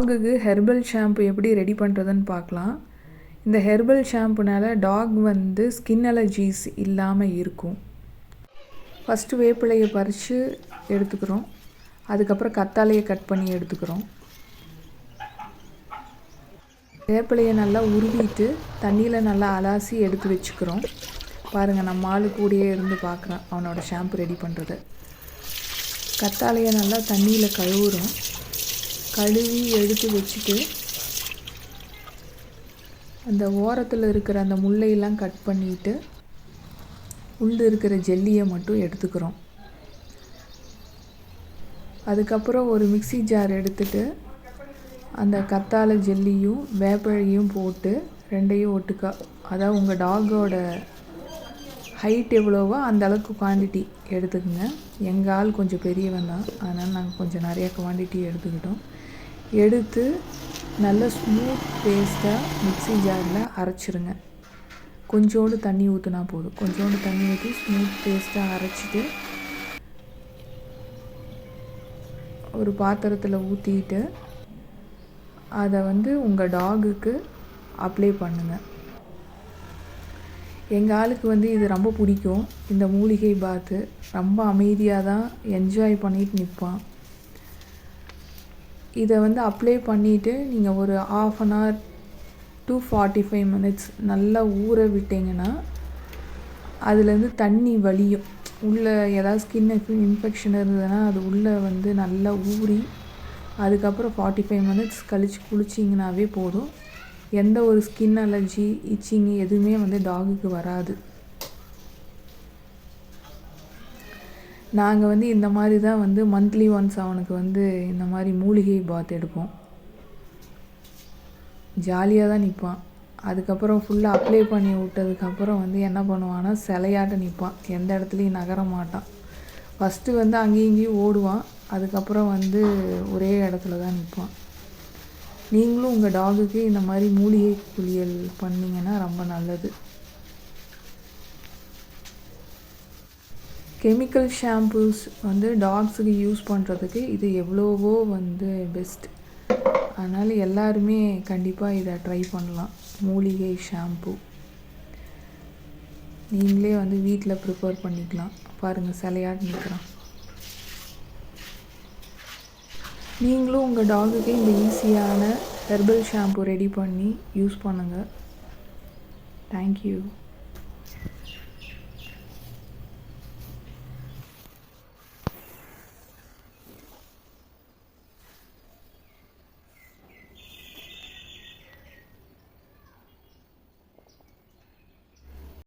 டாகுக்கு herbal shampoo எப்படி ready பண்ணுறதுன்னு பார்க்கலாம். இந்த ஹெர்பல் ஷாம்புனால் டாக் வந்து ஸ்கின் அலர்ஜிஸ் இல்லாமல் இருக்கும். ஃபஸ்ட்டு வேப்பிலையை பறித்து எடுத்துக்கிறோம். அதுக்கப்புறம் கத்தாழையை கட் பண்ணி எடுத்துக்கிறோம். வேப்பிலையை நல்லா உருவிட்டு தண்ணியில் நல்லா அலாசி எடுத்து வச்சுக்கிறோம். பாருங்கள் நம்ம ஆளு கூடயே இருந்து பார்க்குறேன் அவனோட ஷாம்பு ரெடி பண்ணுறது கத்தாழையை நல்லா தண்ணியில் கழுவுறோம். கழுவி எடுத்து வச்சுட்டு அந்த ஓரத்தில் இருக்கிற அந்த முள்ளையெல்லாம் கட் பண்ணிவிட்டு உள்ள இருக்கிற ஜெல்லியை மட்டும் எடுத்துக்கிறோம். அதுக்கப்புறம் ஒரு மிக்சி ஜார் எடுத்துட்டு அந்த கத்தாழை ஜெல்லியும் வேப்பழையும் போட்டு ரெண்டையும் ஒட்டுக்கா அதாவது உங்கள் டாகோட ஹைட் எவ்வளோவோ அந்த அளவுக்கு குவான்டிட்டி எடுத்துக்கோங்க. எங்கள் ஆள் கொஞ்சம் பெரியவன் தான் அதனால் நாங்கள் கொஞ்சம் நிறையா குவான்டிட்டி எடுத்துக்கிட்டோம். எடுத்து நல்ல ஸ்மூத் பேஸ்ட்டாக மிக்ஸி ஜாரில் அரைச்சிருங்க. கொஞ்சோண்டு தண்ணி ஊற்றினா போதும். கொஞ்சோண்டு தண்ணி ஊற்றி ஸ்மூத் பேஸ்ட்டாக அரைச்சிட்டு ஒரு பாத்திரத்தில் ஊற்றிட்டு அதை வந்து உங்கள் டாகுக்கு அப்ளை பண்ணுங்கள் எங்கள் ஆளுக்கு வந்து இது ரொம்ப பிடிக்கும். இந்த மூலிகை பாத்து ரொம்ப அமைதியாக தான் என்ஜாய் பண்ணிட்டு நிற்பான் இதை வந்து அப்ளை பண்ணிவிட்டு நீங்கள் ஒரு half an hour to forty five minutes நல்லா ஊற விட்டிங்கன்னா அதுலேருந்து தண்ணி வலியும் உள்ளே ஏதாவது ஸ்கின் இன்ஃபெக்ஷன் இருந்ததுன்னா அது உள்ளே வந்து நல்லா ஊறி அதுக்கப்புறம் ஃபார்ட்டி ஃபைவ் மினிட்ஸ் கழித்து குளிச்சிங்கனாவே போதும். எந்த ஒரு ஸ்கின் அலர்ஜி இச்சிங் எதுவுமே வந்து டாகுக்கு வராது. நாங்கள் வந்து இந்த மாதிரி தான் வந்து மந்த்லி ஒன்ஸ் அவனுக்கு வந்து இந்த மாதிரி மூலிகை பாத் எடுப்போம். ஜாலியாக தான் நிற்பான் அதுக்கப்புறம் ஃபுல்லாக அப்ளை பண்ணி விட்டதுக்கப்புறம் வந்து என்ன பண்ணுவான்னா சிலையாட்ட நிற்பான் எந்த இடத்துலையும் நகர மாட்டான். ஃபஸ்ட்டு வந்து அங்கேயும் இங்கேயும் ஓடுவான். அதுக்கப்புறம் வந்து ஒரே இடத்துல தான் நிற்பான் நீங்களும் உங்கள் டாகுக்கு இந்த மாதிரி மூலிகை குளியல் பண்ணிங்கன்னா ரொம்ப நல்லது. கெமிக்கல் ஷாம்பூஸ் வந்து டாக்ஸுக்கு யூஸ் பண்ணுறதுக்கு இது எவ்வளவோ வந்து பெஸ்ட் அதனால் எல்லாருமே கண்டிப்பாக இதை ட்ரை பண்ணலாம். மூலிகை ஷாம்பு நீங்களே வந்து வீட்டில் ப்ரிப்பேர் பண்ணிக்கலாம். பாருங்கள் சிலையாட்டு நிற்கிறான் நீங்களும் உங்கள் டாகுக்கு இந்த ஈஸியான ஹெர்பல் ஷாம்பு ரெடி பண்ணி யூஸ் பண்ணுங்கள் தேங்க்யூ